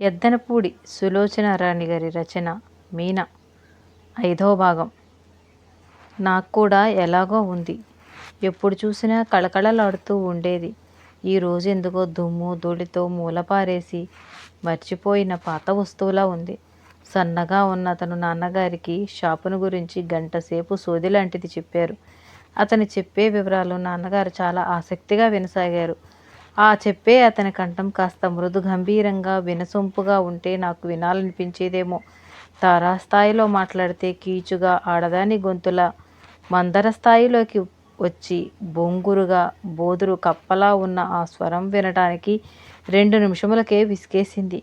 ఎద్దనపూడి సులోచన రాణి గారి రచన మీన ఐదవ భాగం. నాకు కూడా ఎలాగో ఉంది. ఎప్పుడు చూసినా కళకళలాడుతూ ఉండేది. ఈ రోజు ఎందుకో దుమ్ము ధూళితో మూలపారేసి మర్చిపోయిన పాత వస్తువులా ఉంది. సన్నగా ఉన్న అతను నాన్నగారికి షాపును గురించి గంటసేపు సోది లాంటిది చెప్పారు. అతను చెప్పే వివరాలు నాన్నగారు చాలా ఆసక్తిగా వినసాగారు. ఆ చెప్పే అతని కంఠం కాస్త మృదు గంభీరంగా వినసొంపుగా ఉంటే నాకు వినాలనిపించేదేమో. తారాస్థాయిలో మాట్లాడితే కీచుగా ఆడదాని గొంతులా. మందర స్థాయిలోకి వచ్చి బొంగురుగా బోదురు కప్పలా ఉన్న ఆ స్వరం వినటానికి రెండు నిమిషములకే విసికేసింది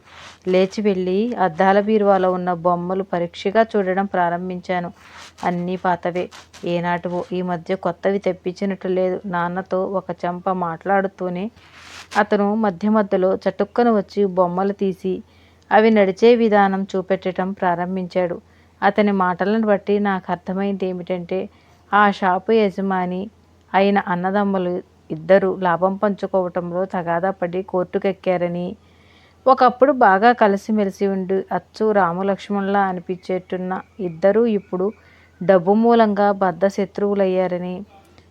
లేచి వెళ్ళి అద్దాల బీరువాలో ఉన్న బొమ్మలు పరీక్షగా చూడడం ప్రారంభించాను. అన్నీ పాతవే. ఏనాటివో ఈ మధ్య కొత్తవి తెప్పించినట్టు లేదు. నాన్నతో ఒక చెంప మాట్లాడుతూనే అతను మధ్య మధ్యలో చటుక్కన వచ్చి బొమ్మలు తీసి అవి నడిచే విధానం చూపెట్టడం ప్రారంభించాడు. అతని మాటలను బట్టి నాకు అర్థమైంది ఏమిటంటే ఆ షాపు యజమాని అయిన అన్నదమ్ములు ఇద్దరు లాభం పంచుకోవటంలో తగాదా పడి కోర్టుకెక్కారని ఒకప్పుడు బాగా కలిసిమెలిసి ఉండి అచ్చు రామలక్ష్మణులా అనిపించేట్టున్న ఇద్దరూ ఇప్పుడు డబ్బు మూలంగా బద్ధ శత్రువులయ్యారని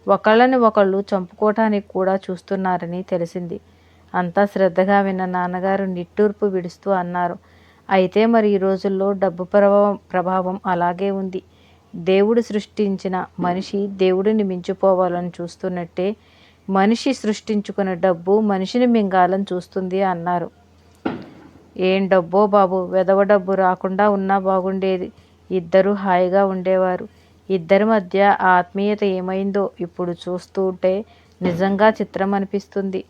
ఒకళ్ళని ఒకళ్ళు చంపుకోవటానికి కూడా చూస్తున్నారని తెలిసింది. అంతా శ్రద్ధగా విన్న నాన్నగారు నిట్టూర్పు విడుస్తూ అన్నారు. అయితే మరి ఈ రోజుల్లో డబ్బు ప్రభావం ప్రభావం అలాగే ఉంది. దేవుడు సృష్టించిన మనిషి దేవుడిని మించిపోవాలని చూస్తున్నట్టే మనిషి సృష్టించుకున్న డబ్బు మనిషిని మింగాలని చూస్తుంది అన్నారు. ఏం డబ్బో బాబు వెదవ డబ్బు రాకుండా ఉన్నా బాగుండేది. ఇద్దరూ హాయిగా ఉండేవారు. ఇద్దరి మధ్య ఆత్మీయత ఏమైందో ఇప్పుడు చూస్తుంటే నిజంగా చిత్రం అనిపిస్తుంది.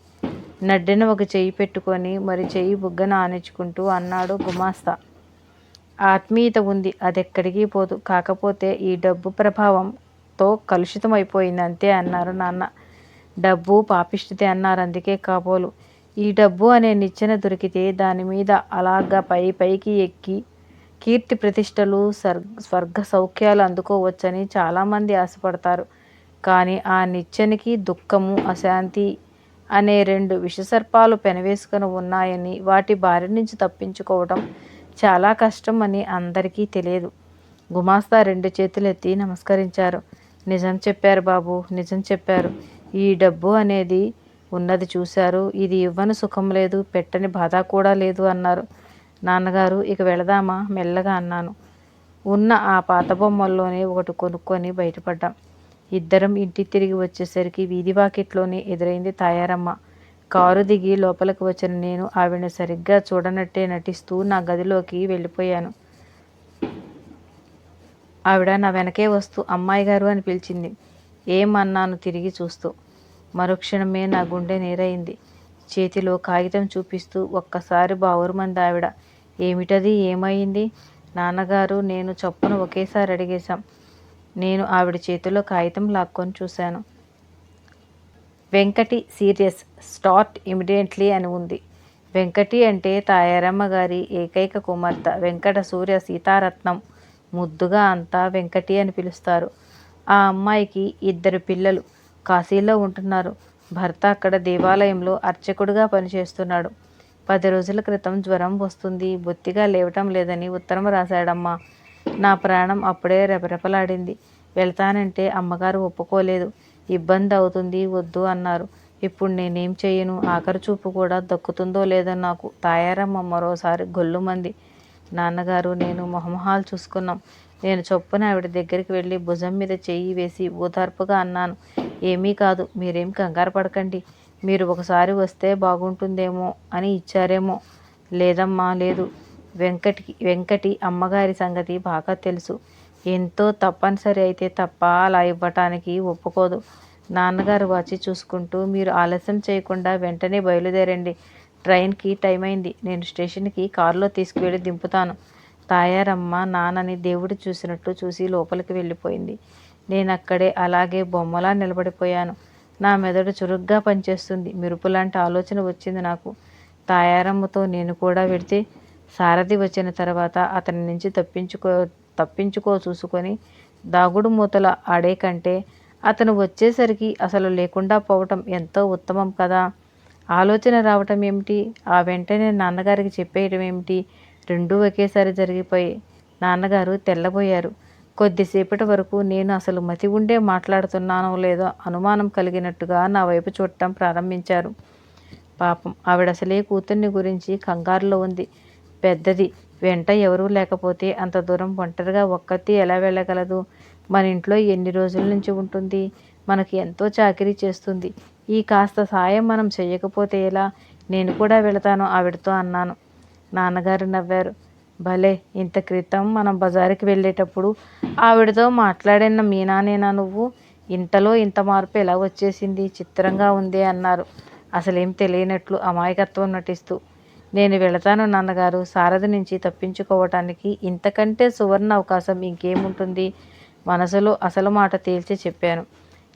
నడ్డిన ఒక చెయ్యి పెట్టుకొని మరి చెయ్యి బుగ్గన ఆనించుకుంటూ అన్నాడు గుమాస్తా. ఆత్మీయత ఉంది అదెక్కడికి పోదు. కాకపోతే ఈ డబ్బు ప్రభావంతో కలుషితం అయిపోయింది అంతే అన్నారు నాన్న. డబ్బు పాపిష్టితే అన్నారు అందుకే కాబోలు. ఈ డబ్బు అనే నిచ్చెన దొరికితే దాని మీద అలాగా పై పైకి ఎక్కి కీర్తి ప్రతిష్టలు స్వర్ స్వర్గ సౌఖ్యాలు అందుకోవచ్చని చాలామంది ఆశపడతారు. కానీ ఆ నిచ్చెనికి దుఃఖము అశాంతి అనే రెండు విషసర్పాలు పెనవేసుకొని ఉన్నాయని వాటి బారి నుంచి తప్పించుకోవడం చాలా కష్టం అని అందరికీ తెలియదు. గుమాస్తా రెండు చేతులు ఎత్తి నమస్కరించారు. నిజం చెప్పారు బాబు నిజం చెప్పారు. ఈ డబ్బు అనేది ఉన్నది చూశారు. ఇది ఇవ్వని సుఖం లేదు పెట్టని బాధ కూడా లేదు అన్నారు. నాన్నగారు ఇక వెళదామా? మెల్లగా అన్నాను. ఉన్న ఆ పాత బొమ్మల్లోనే ఒకటి కొనుక్కొని బయటపడ్డాం. ఇద్దరం ఇంటి తిరిగి వచ్చేసరికి వీధి వాకిట్లోనే ఎదురైంది తాయారమ్మ. కారు దిగి లోపలికి వచ్చిన నేను ఆవిడని సరిగ్గా చూడనట్టే నటిస్తూ నా గదిలోకి వెళ్ళిపోయాను. ఆవిడ నా వెనకే వస్తూ అమ్మాయి గారు అని పిలిచింది. ఏమన్నాను? తిరిగి చూస్తూ. మరుక్షణమే నా గుండె నేరైంది. చేతిలో కాగితం చూపిస్తూ ఒక్కసారి బావురుమంది ఆవిడ ఏమిటది? ఏమైంది? నాన్నగారు నేను చప్పున ఒకేసారి అడిగేశాం. నేను ఆవిడ చేతిలో కాగితం లాక్కొని చూశాను. వెంకటి సీరియస్ స్టార్ట్ ఇమిడియట్లీ అని ఉంది. వెంకటి అంటే తాయారమ్మ గారి ఏకైక కుమార్తె వెంకట సూర్య సీతారత్నం. ముద్దుగా అంతా వెంకటి అని పిలుస్తారు. ఆ అమ్మాయికి ఇద్దరు పిల్లలు. కాశీలో ఉంటున్నారు. భర్త అక్కడ దేవాలయంలో అర్చకుడుగా పనిచేస్తున్నాడు. పది రోజుల క్రితం జ్వరం వస్తుంది. బొత్తిగా లేవటం లేదని ఉత్తరం రాశాడమ్మా. నా ప్రాణం అప్పుడే రెపరెపలాడింది. వెళ్తానంటే అమ్మగారు ఒప్పుకోలేదు. ఇబ్బంది అవుతుంది వద్దు అన్నారు. ఇప్పుడు నేనేం చేయను? ఆఖరి చూపు కూడా దక్కుతుందో లేదో నాకు తాయారమ్మ మరోసారి గొల్లుమంది. నాన్నగారు నేను మొహమొహాలు చూసుకున్నాం. నేను చొప్పున ఆవిడ దగ్గరికి వెళ్ళి భుజం మీద చెయ్యి వేసి ఓదార్పుగా అన్నాను. ఏమీ కాదు మీరేం కంగారు పడకండి. మీరు ఒకసారి వస్తే బాగుంటుందేమో అని ఇచ్చారేమో. లేదమ్మా లేదు. వెంకటి వెంకటి అమ్మగారి సంగతి బాగా తెలుసు. ఎంతో తప్పనిసరి అయితే తప్ప అలా ఇవ్వటానికి ఒప్పుకోదు. నాన్నగారు వచ్చి చూసుకుంటూ మీరు ఆలస్యం చేయకుండా వెంటనే బయలుదేరండి. ట్రైన్కి టైం అయింది. నేను స్టేషన్కి కారులో తీసుకువెళ్ళి దింపుతాను. తాయారమ్మ నాన్నని దేవుడు చూసినట్టు చూసి లోపలికి వెళ్ళిపోయింది. నేను అక్కడే అలాగే బొమ్మలా నిలబడిపోయాను. నా మెదడు చురుగ్గా పనిచేస్తుంది. మెరుపులాంటి ఆలోచన వచ్చింది నాకు. తాయారమ్మతో నేను కూడా వెడితే సారథి వచ్చిన తర్వాత అతని నుంచి తప్పించుకో తప్పించుకో చూసుకొని దాగుడు మూతల ఆడే కంటే అతను వచ్చేసరికి అసలు లేకుండా పోవటం ఎంతో ఉత్తమం కదా. ఆలోచన రావటం ఏమిటి? ఆ వెంటనే నాన్నగారికి చెప్పేయడం ఏమిటి? రెండూ ఒకేసారి జరిగిపోయి నాన్నగారు తెల్లబోయారు. కొద్దిసేపటి వరకు నేను అసలు మతి ఉండే మాట్లాడుతున్నానో లేదో అనుమానం కలిగినట్టుగా నా వైపు చూడటం ప్రారంభించారు. పాపం ఆవిడ అసలే కూతుర్ని గురించి కంగారులో ఉంది. పెద్దది వెంట ఎవరూ లేకపోతే అంత దూరం ఒంటరిగా ఒక్కతి ఎలా వెళ్ళగలదు? మన ఇంట్లో ఎన్ని రోజుల నుంచి ఉంటుంది? మనకి ఎంతో చాకరీ చేస్తుంది. ఈ కాస్త సాయం మనం చేయకపోతే ఎలా? నేను కూడా వెళతాను ఆవిడతో అన్నాను. నాన్నగారు నవ్వారు. భలే ఇంత క్రితం మనం బజారుకి వెళ్ళేటప్పుడు ఆవిడతో మాట్లాడిన మీనానేనా నువ్వు? ఇంతలో ఇంత మార్పు ఎలా వచ్చేసింది? చిత్రంగా ఉంది అన్నారు. అసలేం తెలియనట్లు అమాయకత్వం నటిస్తూ. నేను వెళతాను నాన్నగారు సారథి నుంచి తప్పించుకోవటానికి ఇంతకంటే సువర్ణ అవకాశం ఇంకేముంటుంది? మనసులో అసలు మాట తేల్చి చెప్పాను.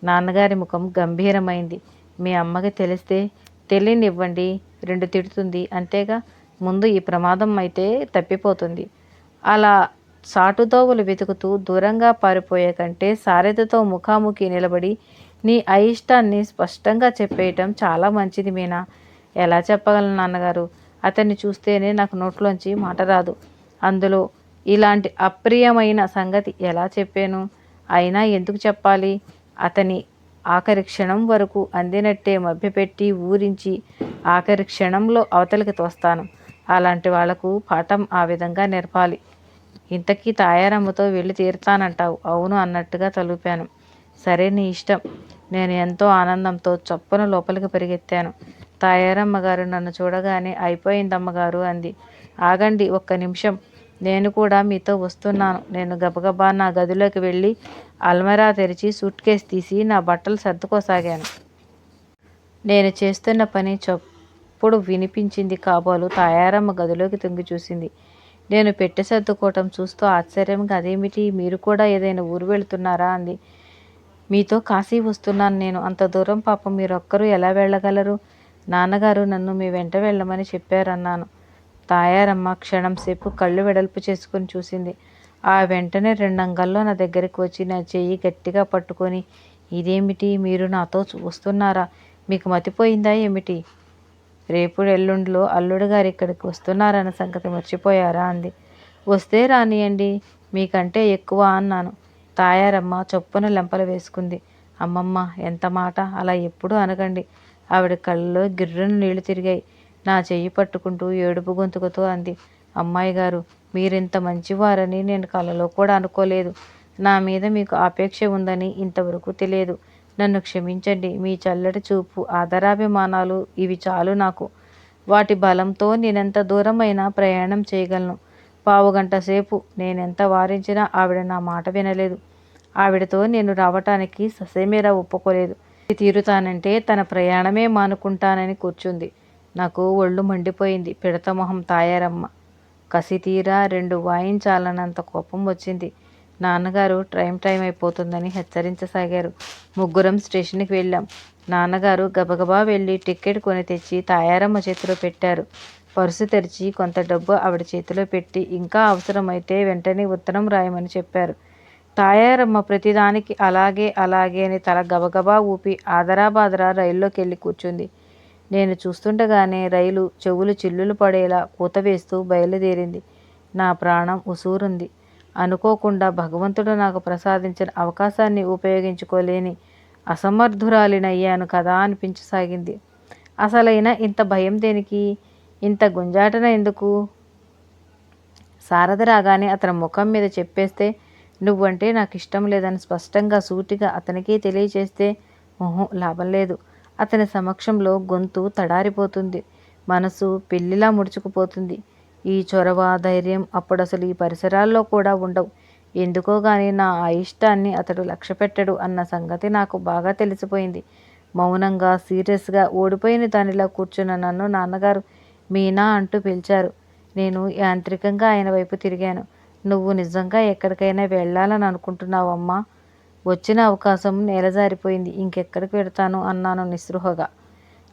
నాన్నగారి ముఖం గంభీరమైంది. మీ అమ్మకి తెలిస్తే తెలియనివ్వండి రెండు తిడుతుంది అంతేగా? ముందు ఈ ప్రమాదం అయితే తప్పిపోతుంది. అలా సాటుదోవులు వెతుకుతూ దూరంగా పారిపోయే కంటే సారథితో ముఖాముఖి నిలబడి నీ అయిష్టాన్ని స్పష్టంగా చెప్పేయటం చాలా మంచిది మీనా. ఎలా చెప్పగలను నాన్నగారు? అతన్ని చూస్తేనే నాకు నోట్లోంచి మాట రాదు. అందులో ఇలాంటి అప్రియమైన సంగతి ఎలా చెప్పాను? అయినా ఎందుకు చెప్పాలి? అతని ఆఖరి క్షణం వరకు అందినట్టే మభ్యపెట్టి ఊరించి ఆఖరి క్షణంలో అవతలికి తోస్తాను. అలాంటి వాళ్ళకు పాఠం ఆ విధంగా నేర్పాలి. ఇంతకీ తాయారమ్మతో వెళ్ళి తీరుతానంటావు. అవును అన్నట్టుగా తలుపాను. సరే నీ ఇష్టం. నేను ఎంతో ఆనందంతో చప్పున లోపలికి పరిగెత్తాను. తాయారమ్మ గారు నన్ను చూడగానే అయిపోయిందమ్మగారు అంది. ఆగండి ఒక్క నిమిషం. నేను కూడా మీతో వస్తున్నాను. నేను గబగబా నా గదిలోకి వెళ్ళి అల్మరా తెరిచి సూట్ కేసు తీసి నా బట్టలు సర్దుకోసాగాను. నేను చేస్తున్న పని అప్పుడు వినిపించింది కాబోలు తాయారమ్మ గదిలోకి తొంగి చూసింది. నేను పెట్టె సర్దుకోవటం చూస్తూ ఆశ్చర్యంగా అదేమిటి? మీరు కూడా ఏదైనా ఊరు వెళుతున్నారా? అంది. మీతో కాశీ వస్తున్నాను నేను. అంత దూరం పాపం మీరొక్కరు ఎలా వెళ్ళగలరు? నాన్నగారు నన్ను మీ వెంట వెళ్ళమని చెప్పారన్నాను. తాయారమ్మ క్షణం సేపు కళ్ళు వెడల్పు చేసుకుని చూసింది. ఆ వెంటనే రెండంగల్లో నా దగ్గరికి వచ్చి నా చెయ్యి గట్టిగా పట్టుకొని ఇదేమిటి? మీరు నాతో వస్తున్నారా? మీకు మతిపోయిందా? ఏమిటి? రేపు ఎల్లుండిలో అల్లుడు గారు ఇక్కడికి వస్తున్నారన్న సంగతి మర్చిపోయారా అంది. వస్తే రానియండి మీకంటే ఎక్కువ అన్నాను. తాయారమ్మ చొప్పున లెంపలు వేసుకుంది. అమ్మమ్మ ఎంత మాట? అలా ఎప్పుడు అనకండి. ఆవిడ కళ్ళలో గిర్రను నీళ్ళు తిరిగాయి. నా చెయ్యి పట్టుకుంటూ ఏడుపు గొంతుకుతో అంది. అమ్మాయి గారు మీరింత మంచివారని నేను కలలో కూడా అనుకోలేదు. నా మీద మీకు ఆపేక్ష ఉందని ఇంతవరకు తెలియదు. నన్ను క్షమించండి మీ చల్లటి చూపు ఆదరాభిమానాలు ఇవి చాలు నాకు. వాటి బలంతో నేనెంత దూరమైనా ప్రయాణం చేయగలను. పావుగంట సేపు నేనెంత వారించినా ఆవిడ నా మాట వినలేదు. ఆవిడతో నేను రావటానికి ససేమీరా ఒప్పుకోలేదు. తీరుతానంటే తన ప్రయాణమే మానుకుంటానని కూర్చుంది. నాకు ఒళ్ళు మండిపోయింది. పిడత మొహం తాయారమ్మ. కసి తీరా రెండు వాయించాలన్నంత కోపం వచ్చింది. నాన్నగారు ట్రైన్ టైం అయిపోతుందని హెచ్చరించసాగారు. ముగ్గురం స్టేషన్కి వెళ్ళాం. నాన్నగారు గబగబా వెళ్ళి టికెట్ కొని తెచ్చి తాయారమ్మ చేతిలో పెట్టారు. పర్సు తెరిచి కొంత డబ్బు ఆవిడ చేతిలో పెట్టి ఇంకా అవసరమైతే వెంటనే ఉత్తరం రాయమని చెప్పారు. తాయారమ్మ ప్రతిదానికి అలాగే అలాగే అని తల గబగబా ఊపి ఆదరాబాదరా రైల్లోకి వెళ్ళి కూర్చుంది. నేను చూస్తుండగానే రైలు చెవులు చిల్లులు పడేలా కూత వేస్తూ బయలుదేరింది. నా ప్రాణం ఉసూరుంది. అనుకోకుండా భగవంతుడు నాకు ప్రసాదించిన అవకాశాన్ని ఉపయోగించుకోలేని అసమర్థురాలినయ్యాను కదా అనిపించసాగింది అసలైన ఇంత భయం దేనికి? ఇంత గుంజాటన ఎందుకు? సారథి రాగానే అతని ముఖం మీద చెప్పేస్తే నువ్వంటే నాకు ఇష్టం లేదని స్పష్టంగా సూటిగా అతనికి తెలియచేస్తే మొహం లాభం లేదు. అతని సమక్షంలో గొంతు తడారిపోతుంది. మనసు పెళ్ళిలా ముడుచుకుపోతుంది. ఈ చొరవ ధైర్యం అప్పుడు అసలు ఈ పరిసరాల్లో కూడా ఉండవు. ఎందుకో గాని నా అయిష్టాన్ని అతడు లక్ష్యపెట్టడు అన్న సంగతి నాకు బాగా తెలిసిపోయింది. మౌనంగా సీరియస్గా ఓడిపోయిన దానిలా కూర్చున్న నన్ను నాన్నగారు మీనా అంటూ పిలిచారు. నేను యాంత్రికంగా ఆయన వైపు తిరిగాను. నువ్వు నిజంగా ఎక్కడికైనా వెళ్ళాలని అనుకుంటున్నావమ్మా? వచ్చిన అవకాశం నేలజారిపోయింది ఇంకెక్కడికి వెడతాను అన్నాను నిస్పృహగా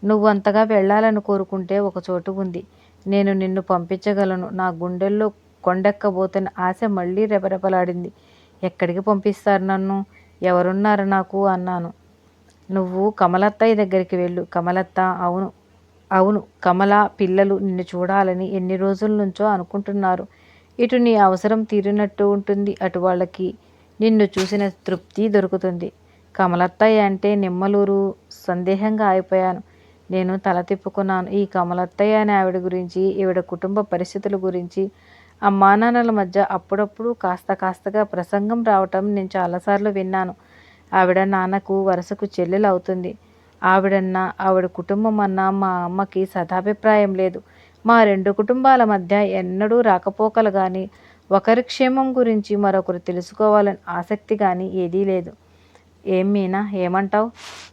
నువ్వు అంతగా వెళ్ళాలని కోరుకుంటే ఒక చోటు ఉంది. నేను నిన్ను పంపించగలను. నా గుండెల్లో కొండెక్కబోతున్న ఆశ మళ్ళీ రెపరెపలాడింది. ఎక్కడికి పంపిస్తారు నన్ను? ఎవరున్నారు నాకు? అన్నాను. నువ్వు కమలత్తయ్య దగ్గరికి వెళ్ళు. కమలత్త అవును అవును కమల పిల్లలు నిన్ను చూడాలని ఎన్ని రోజుల నుంచో అనుకుంటున్నారు. ఇటు నీ అవసరం తీరినట్టు ఉంటుంది. అటు వాళ్ళకి నిన్ను చూసిన తృప్తి దొరుకుతుంది. కమలత్తయ్య అంటే నిమ్మలూరు సందేహంగా అయిపోయాను నేను తల తిప్పుకున్నాను. ఈ కమలత్తయ్య అనే ఆవిడ గురించి ఈవిడ కుటుంబ పరిస్థితుల గురించి అమ్మా నాన్నల మధ్య అప్పుడప్పుడు కాస్త కాస్తగా ప్రసంగం రావటం నేను చాలాసార్లు విన్నాను. ఆవిడ నాన్నకు వరుసకు చెల్లెలు అవుతుంది ఆవిడన్నా ఆవిడ కుటుంబం అన్నా మా అమ్మకి సదాభిప్రాయం లేదు. మా రెండు కుటుంబాల మధ్య ఎన్నడూ రాకపోకలు కానీ ఒకరి క్షేమం గురించి మరొకరు తెలుసుకోవాలని ఆసక్తి కానీ ఏదీ లేదు. ఏం మీనా? ఏమంటావు?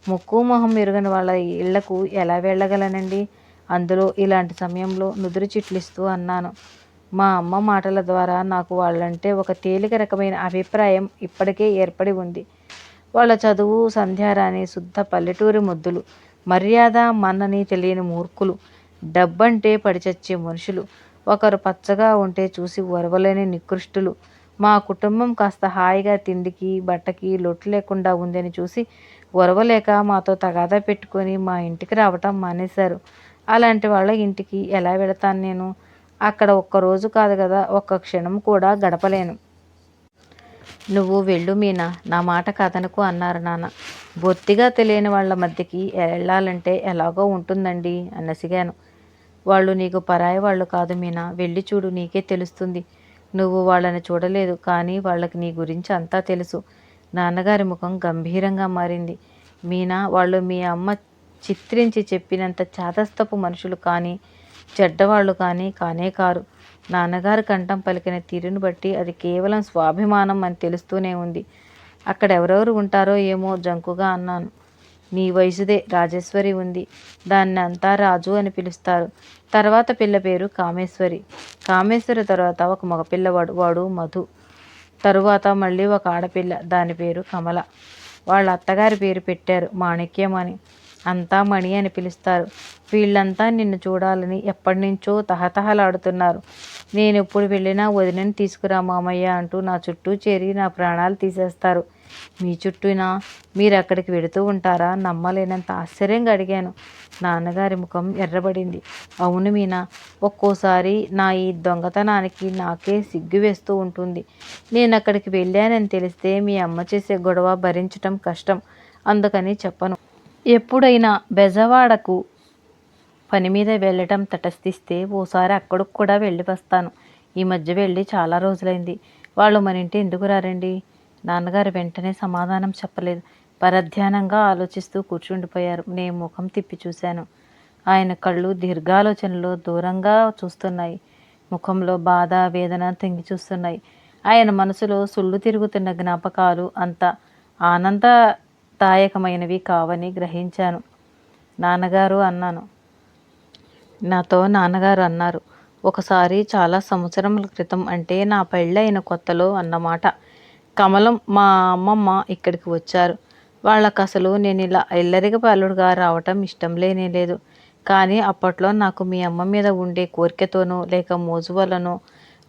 ముక్కు మొహం ఎరుగని వాళ్ళ ఇళ్ళకు ఎలా వెళ్ళగలనండి? అందులో ఇలాంటి సమయంలో నుదురు చిట్లిస్తూ అన్నాను. మా అమ్మ మాటల ద్వారా నాకు వాళ్ళంటే ఒక తేలిక రకమైన అభిప్రాయం ఇప్పటికే ఏర్పడి ఉంది. వాళ్ళ చదువు సంధ్యారాణి శుద్ధ పల్లెటూరి ముద్దులు మర్యాద మన్నని తెలియని మూర్ఖులు డబ్బంటే పడిచచ్చే మనుషులు ఒకరు పచ్చగా ఉంటే చూసి ఒరవలేని నికృష్టులు మా కుటుంబం కాస్త హాయిగా తిండికి బట్టకి లొట్టు లేకుండా ఉందని చూసి ఒరవలేక మాతో తగాదా పెట్టుకొని మా ఇంటికి రావటం మానేశారు. అలాంటి వాళ్ళ ఇంటికి ఎలా వెళతాను నేను? అక్కడ ఒక్క రోజు కాదు కదా ఒక్క క్షణం కూడా గడపలేను. నువ్వు వెళ్ళు మీనా నా మాట కథనకు అన్నారు నాన్న. బొత్తిగా తెలియని వాళ్ళ మధ్యకి వెళ్ళాలంటే ఎలాగో ఉంటుందండి అన్నసిగాను వాళ్ళు నీకు పరాయి వాళ్ళు కాదు మీనా వెళ్ళి చూడు నీకే తెలుస్తుంది. నువ్వు వాళ్ళని చూడలేదు కానీ వాళ్ళకి నీ గురించి అంతా తెలుసు. నాన్నగారి ముఖం గంభీరంగా మారింది. మీనా వాళ్ళు మీ అమ్మ చిత్రించి చెప్పినంత చాదస్తపు మనుషులు కానీ చెడ్డవాళ్ళు కానీ కానే కారు. నాన్నగారు కంఠం పలికిన తీరును బట్టి అది కేవలం స్వాభిమానం అని తెలుస్తూనే ఉంది. అక్కడ ఎవరెవరు ఉంటారో ఏమో జంకుగా అన్నాను. నీ వయసుదే రాజేశ్వరి ఉంది. దాన్ని అంతా రాజు అని పిలుస్తారు. తర్వాత పిల్ల పేరు కామేశ్వరి. కామేశ్వరి తర్వాత ఒక మగపిల్లవాడు వాడు మధు. తరువాత మళ్ళీ ఒక ఆడపిల్ల దాని పేరు కమల. వాళ్ళ అత్తగారి పేరు పెట్టారు మాణిక్యం అని అంతా మణి అని పిలుస్తారు. వీళ్ళంతా నిన్ను చూడాలని ఎప్పటి నుంచో తహతహలాడుతున్నారు. నేను ఎప్పుడు వెళ్ళినా వదినని తీసుకురా మామయ్య అంటూ నా చుట్టూ చేరి నా ప్రాణాలు తీసేస్తారు. మీ చుట్టూనా? మీరు అక్కడికి వెళుతూ ఉంటారా? నమ్మలేనంత ఆశ్చర్యంగా అడిగాను. నాన్నగారి ముఖం ఎర్రబడింది. అవును మీనా ఒక్కోసారి నా ఈ దొంగతనానికి నాకే సిగ్గు వేస్తూ ఉంటుంది. నేను అక్కడికి వెళ్ళానని తెలిస్తే మీ అమ్మ చేసే గొడవ భరించటం కష్టం. అందుకని చెప్పను. ఎప్పుడైనా బెజవాడకు పని మీద వెళ్ళటం తటస్థిస్తే ఓసారి అక్కడికి కూడా వెళ్ళి వస్తాను. ఈ మధ్య వెళ్ళి చాలా రోజులైంది. వాళ్ళు మన ఇంటి ఎందుకు రారండి? నాన్నగారు వెంటనే సమాధానం చెప్పలేదు. పరధ్యానంగా ఆలోచిస్తూ కూర్చుండిపోయారు. నేను ముఖం తిప్పి చూశాను. ఆయన కళ్ళు దీర్ఘాలోచనలో దూరంగా చూస్తున్నాయి. ముఖంలో బాధ వేదన తెంగి చూస్తున్నాయి. ఆయన మనసులో సుళ్ళు తిరుగుతున్న జ్ఞాపకాలు అంత దాయకమైనవి కావని గ్రహించాను. నాన్నగారు అన్నాను. నాతో నాన్నగారు అన్నారు. ఒకసారి చాలా సంవత్సరముల క్రితం అంటే నా పెళ్ళైన కొత్తలో అన్నమాట. కమలం మా అమ్మమ్మ ఇక్కడికి వచ్చారు. వాళ్ళకు అసలు నేను ఇలా ఇల్లరిగ పాలుడుగా రావటం ఇష్టం లేనే లేదు. కానీ అప్పట్లో నాకు మీ అమ్మ మీద ఉండే కోరికతోనో లేక మోజు వల్లనో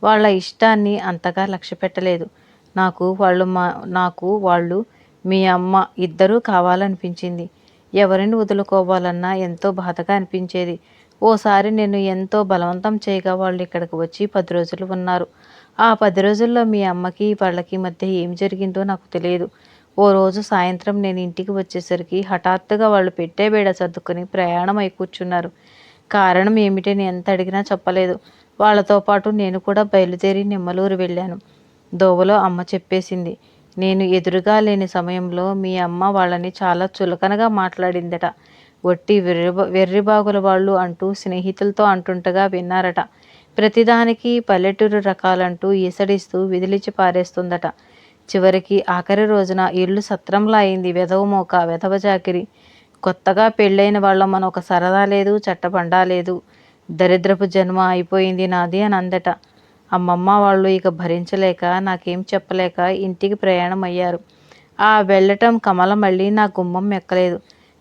వాళ్ళ ఇష్టాన్ని అంతగా లక్ష్య పెట్టలేదు నాకు వాళ్ళు మా నాకు వాళ్ళు మీ అమ్మ ఇద్దరూ కావాలనిపించింది. ఎవరిని వదులుకోవాలన్నా ఎంతో బాధగా అనిపించేది. ఓసారి నేను ఎంతో బలవంతం చేయగా వాళ్ళు ఇక్కడికి వచ్చి పది రోజులు ఉన్నారు. ఆ పది రోజుల్లో మీ అమ్మకి వాళ్ళకి మధ్య ఏం జరిగిందో నాకు తెలియదు. ఓ రోజు సాయంత్రం నేను ఇంటికి వచ్చేసరికి హఠాత్తుగా వాళ్ళు పెట్టే బేడ సర్దుకుని ప్రయాణం అయి కూర్చున్నారు. కారణం ఏమిటని ఎంత అడిగినా చెప్పలేదు. వాళ్ళతో పాటు నేను కూడా బయలుదేరి నిమ్మలూరు వెళ్ళాను. దోవలో అమ్మ చెప్పేసింది నేను ఎదురుగా లేని సమయంలో మీ అమ్మ వాళ్ళని చాలా చులకనగా మాట్లాడిందట. ఒట్టి వెర్రి వెర్రిబాగుల వాళ్ళు అంటూ స్నేహితులతో అంటుంటగా విన్నారట. ప్రతిదానికి పల్లెటూరు రకాలంటూ ఈసడిస్తూ విదిలిచి పారేస్తుందట. చివరికి ఆఖరి రోజున ఇల్లు సత్రంలా అయింది. వెధవ మోక వెధవ చాకిరి కొత్తగా పెళ్ళైన వాళ్ళ మన ఒక సరదా లేదు చట్టబండా లేదు. దరిద్రపు జన్మ అయిపోయింది నాది అని అందట. అమ్మమ్మ వాళ్ళు ఇక భరించలేక నాకేం చెప్పలేక ఇంటికి ప్రయాణం అయ్యారు ఆ వెళ్ళటం కమల మళ్ళీ నా గుమ్మం ఎక్కలేదు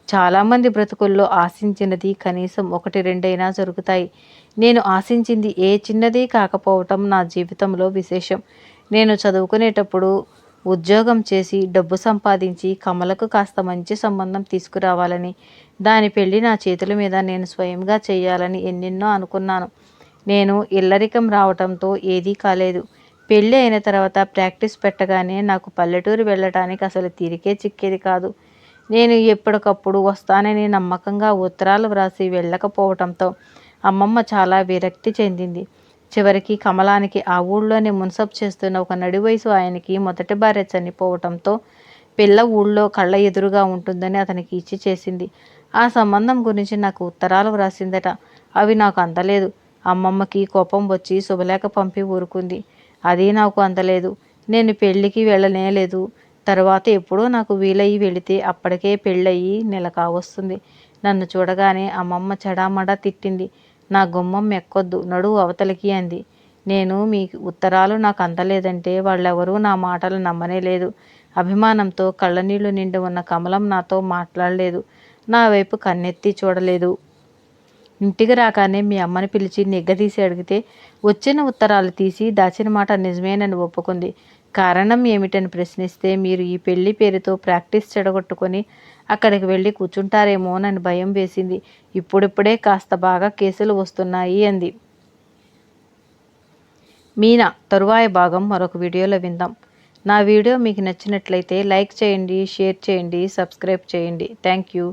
చాలామంది బ్రతుకుల్లో ఆశించినది కనీసం ఒకటి రెండైనా జరుగుతాయి. నేను ఆశించింది ఏ చిన్నది కాకపోవటం నా జీవితంలో విశేషం. నేను చదువుకునేటప్పుడు ఉద్యోగం చేసి డబ్బు సంపాదించి కమలకు కాస్త మంచి సంబంధం తీసుకురావాలని దాని పెళ్ళి నా చేతుల మీద నేను స్వయంగా చేయాలని ఎన్నెన్నో అనుకున్నాను. నేను ఇల్లరికం రావటంతో ఏదీ కాలేదు. పెళ్ళి అయిన తర్వాత ప్రాక్టీస్ పెట్టగానే నాకు పల్లెటూరు వెళ్ళటానికి అసలు తీరికే చిక్కేది కాదు. నేను ఎప్పటికప్పుడు వస్తానని నమ్మకంగా ఉత్తరాలు వ్రాసి వెళ్ళకపోవటంతో అమ్మమ్మ చాలా విరక్తి చెందింది. చివరికి కమలానికి ఆ ఊళ్ళోనే మున్సబ్ చేస్తున్న ఒక నడి వయసు ఆయనకి మొదటి భార్య చనిపోవటంతో పిల్ల ఊళ్ళో కళ్ళ ఎదురుగా ఉంటుందని అతనికి ఇచ్చి చేసింది. ఆ సంబంధం గురించి నాకు ఉత్తరాలు వ్రాసిందట. అవి నాకు అందలేదు. అమ్మమ్మకి కోపం వచ్చి శుభలేఖ పంపి ఊరుకుంది. అది నాకు అందలేదు. నేను పెళ్ళికి వెళ్ళనే లేదు. తర్వాత ఎప్పుడో నాకు వీలయ్యి వెళితే అప్పటికే పెళ్ళయి నెల కావస్తుంది నన్ను చూడగానే అమ్మమ్మ చెడామడా తిట్టింది. నా గుమ్మం ఎక్కొద్దు నడువు అవతలికి అంది. నేను మీ ఉత్తరాలు నాకు అందలేదంటే వాళ్ళెవరూ నా మాటలు నమ్మనే లేదు. అభిమానంతో కళ్ళనీళ్ళు నిండి ఉన్న కమలం నాతో మాట్లాడలేదు. నా వైపు కన్నెత్తి చూడలేదు. ఇంటికి రాగానే మీ అమ్మని పిలిచి నిగ్గదీసి అడిగితే వచ్చిన ఉత్తరాలు తీసి దాచిన మాట నిజమేనని ఒప్పుకుంది. కారణం ఏమిటని ప్రశ్నిస్తే మీరు ఈ పెళ్ళి పేరుతో ప్రాక్టీస్ చెడగొట్టుకొని అక్కడికి వెళ్ళి కూర్చుంటారేమోనని భయం వేసింది. ఇప్పుడిప్పుడే కాస్త బాగా కేసులు వస్తున్నాయి అంది. మీనా తరువాయ భాగం మరొక వీడియోలో విందాం. నా వీడియో మీకు నచ్చినట్లయితే లైక్ చేయండి షేర్ చేయండి సబ్స్క్రైబ్ చేయండి. Thank you.